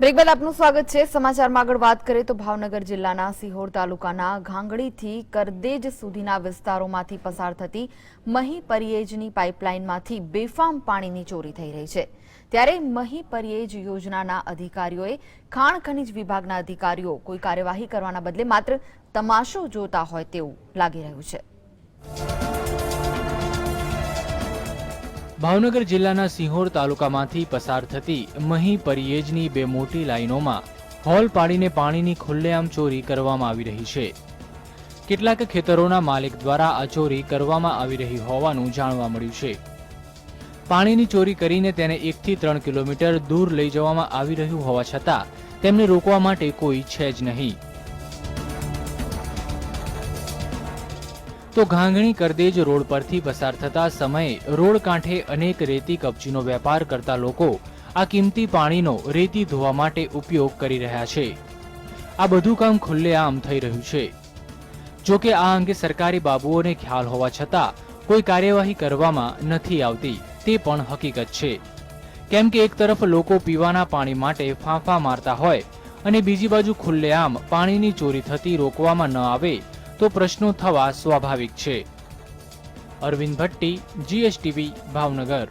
Break આપનું સ્વાગત છે. સમાચારમાં આગળ વાત કરીએ તો ભાવનગર જિલ્લાના સિહોર તાલુકાના ઘાંગડીથી કરદેજ સુધીના વિસ્તારોમાંથી પસાર થતી મહી પરિયેજની પાઇપલાઇનમાંથી બેફામ પાણીની ચોરી થઈ રહી છે. ત્યારે મહી પરિયેજ યોજનાના અધિકારીઓએ ખાણ ખનિજ વિભાગના અધિકારીઓ કોઈ કાર્યવાહી કરવાના બદલે માત્ર તમાશો જોતા હોય તેવું લાગી રહ્યું છે. ભાવનગર જિલ્લાના સિંહોર તાલુકામાંથી પસાર થતી મહી પરિયેજની બે મોટી લાઈનોમાં હોલ પાડીને પાણીની ખુલ્લેઆમ ચોરી કરવામાં આવી રહી છે. કેટલાક ખેતરોના માલિક દ્વારા આ ચોરી કરવામાં આવી રહી હોવાનું જાણવા મળ્યું છે. પાણીની ચોરી કરીને તેને એકથી ત્રણ કિલોમીટર દૂર લઈ જવામાં આવી રહ્યું હોવા છતાં તેમને રોકવા માટે કોઈ છે જ નહીં. તો ઘાંઘણી કરદેજ રોડ પરથી પસાર થતા સમયે રોડ કાંઠે અનેક રેતી કપચીનો વેપાર કરતા લોકો આ કિંમતી પાણીનો રેતી ધોવા માટે ઉપયોગ કરી રહ્યા છે. આ બધું કામ ખુલ્લેઆમ થઈ રહ્યું છે. જોકે આ અંગે સરકારી બાબુઓને ખ્યાલ હોવા છતાં કોઈ કાર્યવાહી કરવામાં નથી આવતી, તે પણ હકીકત છે. કેમ કે એક તરફ લોકો પીવાના પાણી માટે ફાંફા મારતા હોય અને બીજી બાજુ ખુલ્લેઆમ પાણીની ચોરી થતી રોકવામાં ન આવે તો પ્રશ્નો થવા સ્વાભાવિક છે. અરવિંદ ભટ્ટી જીએસટીવી ભાવનગર.